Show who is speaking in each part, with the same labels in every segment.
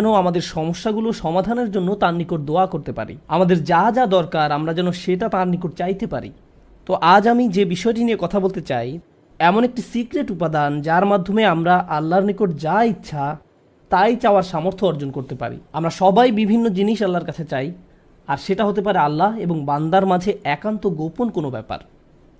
Speaker 1: যেন আমাদের সমস্যাগুলো সমাধানের জন্য তার নিকট দোয়া করতে পারি? আমাদের যা যা দরকার, আমরা যেন সেটা তার নিকট চাইতে পারি। তো আজ আমি যে বিষয়টি নিয়ে কথা বলতে চাই, এমন একটি সিক্রেট উপাদান যার মাধ্যমে আমরা আল্লাহর নিকট যা ইচ্ছা, তাই চাওয়ার সামর্থ্য অর্জন করতে পারি। আমরা সবাই বিভিন্ন জিনিস আল্লাহর কাছে চাই, আর সেটা হতে পারে আল্লাহ এবং বান্দার মাঝে একান্ত গোপন কোনো ব্যাপার।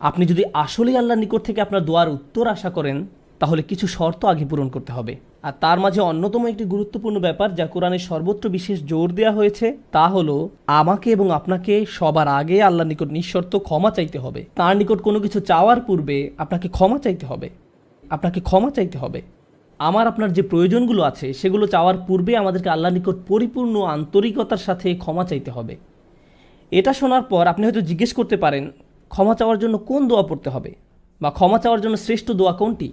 Speaker 1: আপনি যদি আসলেই আল্লাহর নিকট থেকে আপনার দোয়ার উত্তর আশা করেন তাহলে কিছু শর্ত আগে পূরণ করতে হবে। আর তার মাঝে অন্যতম একটি গুরুত্বপূর্ণ ব্যাপার যা কোরআনের সর্বত্র বিশেষ জোর দেওয়া হয়েছে, তা হলো আমাকে এবং আপনাকে সবার আগে আল্লাহর নিকট নিঃশর্ত ক্ষমা চাইতে হবে। তার নিকট কোনো কিছু চাওয়ার পূর্বে আপনাকে ক্ষমা চাইতে হবে। আপনাকে ক্ষমা চাইতে হবে। আমার আপনার যে প্রয়োজনগুলো আছে, সেগুলো চাওয়ার পূর্বে আমাদেরকে আল্লাহর নিকট পরিপূর্ণ আন্তরিকতার সাথে ক্ষমা চাইতে হবে। এটা শোনার পর আপনি হয়তো জিজ্ঞেস করতে পারেন, ক্ষমা চাওয়ার জন্য কোন দোয়া পড়তে হবে? বা ক্ষমা চাওয়ার জন্য শ্রেষ্ঠ দোয়া কোনটি?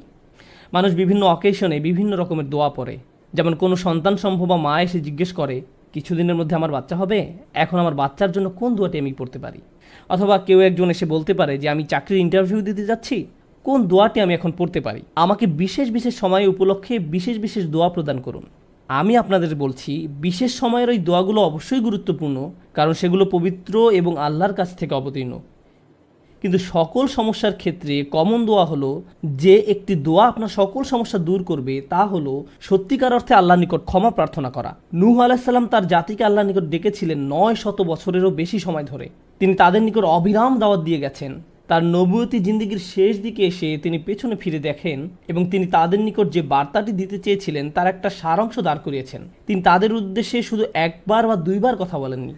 Speaker 1: মানুষ বিভিন্ন অকেশনে বিভিন্ন রকমের দোয়া পড়ে। যেমন কোনো সন্তান সম্ভব বা মা এসে জিজ্ঞেস করে, কিছুদিনের মধ্যে আমার বাচ্চা হবে? এখন আমার বাচ্চার জন্য কোন দোয়াটি আমি পড়তে পারি? অথবা কেউ একজন এসে বলতে পারে যে, আমি চাকরির ইন্টারভিউ দিতে যাচ্ছি, কোন দোয়াটি আমি এখন পড়তে পারি? আমাকে বিশেষ বিশেষ সময় উপলক্ষে বিশেষ বিশেষ দোয়া প্রদান করুন। আমি আপনাদের বলছি, বিশেষ সময়ের ওই দোয়াগুলো অবশ্যই গুরুত্বপূর্ণ, কারণ সেগুলো পবিত্র এবং আল্লাহর কাছ থেকে অবতীর্ণ। কিন্তু সকল সমস্যার ক্ষেত্রে কমন দোয়া হলো, যে একটি দোয়া আপনার সকল সমস্যা দূর করবে, তা হলো সত্যিকার অর্থে আল্লাহ নিকট ক্ষমা প্রার্থনা করা। নূহ আলাহিসাল্লাম তার জাতিকে আল্লাহ নিকট ডেকেছিলেন নয় শত বছরেরও বেশি সময় ধরে। তিনি তাদের নিকট অবিরাম দাওয়াত দিয়ে গেছেন। তার নবুয়তি জিন্দিগির শেষ দিকে এসে তিনি পেছনে ফিরে দেখেন এবং তিনি তাদের নিকট যে বার্তাটি দিতে চেয়েছিলেন তার একটা সারাংশ দাঁড় করিয়েছেন। তিনি তাদের উদ্দেশ্যে শুধু একবার বা দুইবার কথা বলেননি।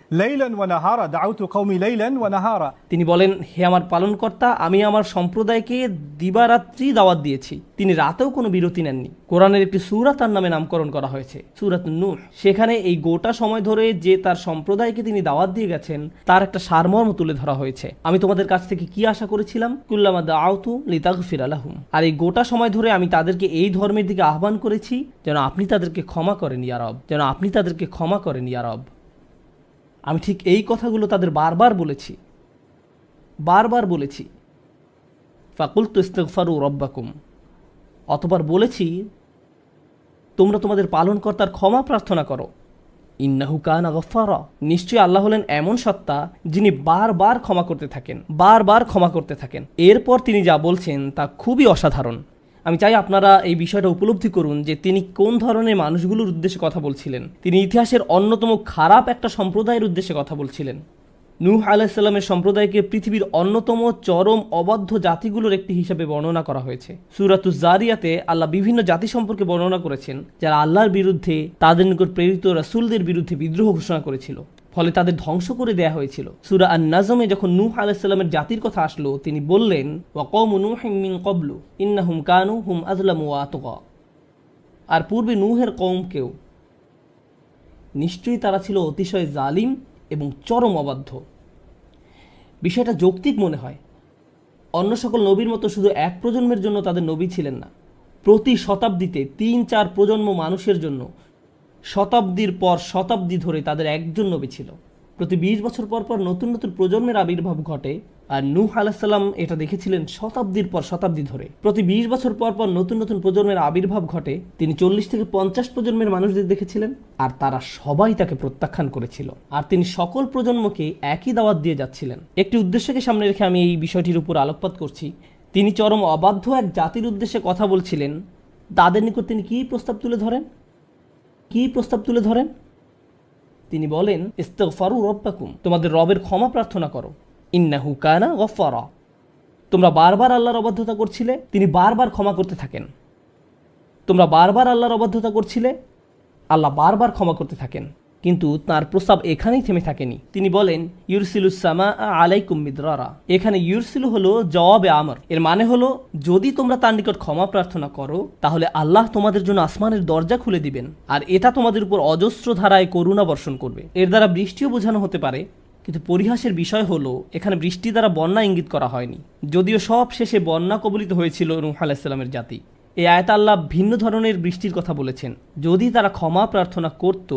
Speaker 1: তিনি বলেন হে আমার পালনকর্তা আমি আমার সম্প্রদায়কে দিবারাত্রি দাওয়াত দিয়েছি। তিনি রাতেও কোনো বিরতি নেননি। কোরআনের একটি সুরা তার নামে নামকরণ করা হয়েছে সুরাত নূর সেখানে এই গোটা সময় ধরে যে তার সম্প্রদায়কে তিনি দাওয়াত দিয়ে গেছেন তার একটা সারমর্ম তুলে ধরা হয়েছে। আমি তোমাদের কাছ থেকে কি আশা করেছিলাম, কুল্লামা দাউতু লিতাগফির আলাহুম আর এই গোটা সময় ধরে আমি তাদেরকে এই ধর্মের দিকে আহ্বান করেছি, যেন আপনি তাদেরকে ক্ষমা করেন ইয়ারব যেন আপনি তাদেরকে ক্ষমা করেন ইয়ারব আমি ঠিক এই কথাগুলো তাদের বারবার বলেছি বারবার বলেছি। ফাকুল তো ইস্তফারু রব্বাকুম। অতবার বলেছি, তোমরা তোমাদের পালনকর্তার ক্ষমা প্রার্থনা করো। ইন্নাহু কান গফারা নিশ্চয়ই আল্লাহ হলেন এমন সত্তা যিনি বারবার ক্ষমা করতে থাকেন, বারবার ক্ষমা করতে থাকেন। এরপর তিনি যা বলছেন তা খুবই অসাধারণ। আমি চাই আপনারা এই বিষয়টা উপলব্ধি করুন যে তিনি কোন ধরনের মানুষগুলোর উদ্দেশ্যে কথা বলছিলেন। তিনি ইতিহাসের অন্যতম খারাপ একটা সম্প্রদায়ের উদ্দেশ্যে কথা বলছিলেন। নূহ আলাহিসাল্লামের সম্প্রদায়কে পৃথিবীর অন্যতম চরম অবাধ্য জাতিগুলোর একটি হিসাবে বর্ণনা করা হয়েছে। সুরাতু জারিয়াতে আল্লাহ বিভিন্ন জাতি সম্পর্কে বর্ণনা করেছেন, যারা আল্লাহর বিরুদ্ধে, তাদের নিকট প্রেরিত রাসুলদের বিরুদ্ধে বিদ্রোহ ঘোষণা করেছিল, ফলে তাদের ধ্বংস করে দেয়া হয়েছিল। সুরা আন নাজমে যখন নূহ আলাহিসাল্লামের জাতির কথা আসলো, তিনি বললেন ওয়াকম মিন কবলু ইন্নাহুম কানু হুম আজলাম আর পূর্বে নূহের কৌমকেও নিশ্চয়ই তারা ছিল অতিশয় জালিম এবং চরম অবাধ্য। বিষয়টা যৌক্তিক মনে হয়। অন্য সকল নবীর মতো শুধু এক প্রজন্মের জন্য তাদের নবী ছিলেন না। প্রতি শতাব্দীতে তিন চার প্রজন্ম মানুষের জন্য শতাব্দীর পর শতাব্দী ধরে তাদের একজন নবী ছিল। প্রতি বিশ বছর পর পর নতুন নতুন প্রজন্মের আবির্ভাব ঘটে। আর নূহ আলাহিসাল্লাম এটা দেখেছিলেন শতাব্দীর পর শতাব্দী ধরে। প্রতি বিশ বছর পর পর নতুন নতুন প্রজন্মের আবির্ভাব ঘটে, তিনি চল্লিশ থেকে পঞ্চাশ প্রজন্মের মানুষদের দেখেছিলেন, আর তারা সবাই তাকে প্রত্যাখ্যান করেছিল। আর তিনি সকল প্রজন্মকে একই দাওয়াত দিয়ে যাচ্ছিলেন। একটি উদ্দেশ্যকে সামনে রেখে আমি এই বিষয়টির উপর আলোকপাত করছি। তিনি চরম অবাধ্য এক জাতির উদ্দেশ্যে কথা বলছিলেন। তাদের নিকট তিনি কী প্রস্তাব তুলে ধরেন? কী প্রস্তাব তুলে ধরেন? তিনি বলেন ইস্তফারু রব্বাকুম, তোমাদের রবের ক্ষমা প্রার্থনা করো। ইন্নাহু কানা গফারা তোমরা বারবার আল্লাহর অবাধ্যতা করছিলে, তিনি বারবার ক্ষমা করতে থাকেন। তোমরা বারবার আল্লাহর অবাধ্যতা করছিলে, আল্লাহ বারবার ক্ষমা করতে থাকেন। কিন্তু তার প্রস্তাব এখানেই থেমে থাকেনি। তিনি বলেন ইউরসিলুসামা আলাইকুম মিদ্রারা। এখানে ইউরসিলু হলো জবাবে আমর। এর মানে হলো, যদি তোমরা তার নিকট ক্ষমা প্রার্থনা করো, তাহলে আল্লাহ তোমাদের জন্য আসমানের দরজা খুলে দিবেন, আর এটা তোমাদের উপর অজস্র ধারায় করুণা বর্ষণ করবে। এর দ্বারা বৃষ্টিও বোঝানো হতে পারে, কিন্তু পরিহাসের বিষয় হলো, এখানে বৃষ্টি দ্বারা বন্যা ইঙ্গিত করা হয়নি। যদিও সব শেষে বন্যা কবলিত হয়েছিল নূহ আলাহিসাল্লামের জাতি। এই আয়াত আল্লাহ ভিন্ন ধরনের বৃষ্টির কথা বলেছেন। যদি তারা ক্ষমা প্রার্থনা করত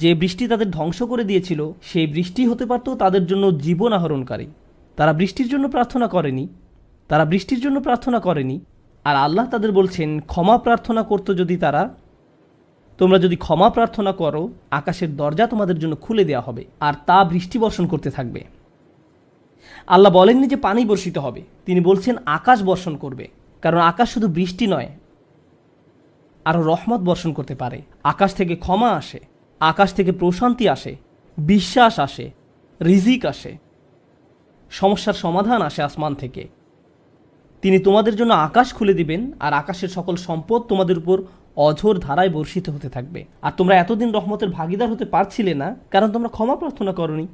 Speaker 1: যে বৃষ্টি তাদের ধ্বংস করে দিয়েছিল, সেই বৃষ্টি হতে পারত তাদের জন্য জীবন আহরণকারী। তারা বৃষ্টির জন্য প্রার্থনা করেনি, তারা বৃষ্টির জন্য প্রার্থনা করেনি, আর আল্লাহ তাদের বলছেন, ক্ষমা প্রার্থনা করত যদি তারা, তোমরা যদি ক্ষমা প্রার্থনা করো, আকাশের দরজা তোমাদের জন্য খুলে দেওয়া হবে, আর তা বৃষ্টি বর্ষণ করতে থাকবে। আল্লাহ বলেননি যে পানি বর্ষিত হবে, তিনি বলছেন আকাশ বর্ষণ করবে, কারণ আকাশ শুধু বৃষ্টি নয়, আরও রহমত বর্ষণ করতে পারে। আকাশ থেকে ক্ষমা আসে। আকাশ থেকে প্রশান্তি আসে, বিশ্বাস আসে, রিজিক আসে, সমস্যার সমাধান আসে আসমান থেকে। তিনি তোমাদের জন্য আকাশ খুলে দিবেন আর আকাশের সকল সম্পদ তোমাদের উপর অঝোর ধারায় বর্ষিত হতে থাকবে। আর তোমরা এতদিন রহমতের ভাগিদার হতে পারছিলে না, কারণ তোমরা ক্ষমা প্রার্থনা করনি।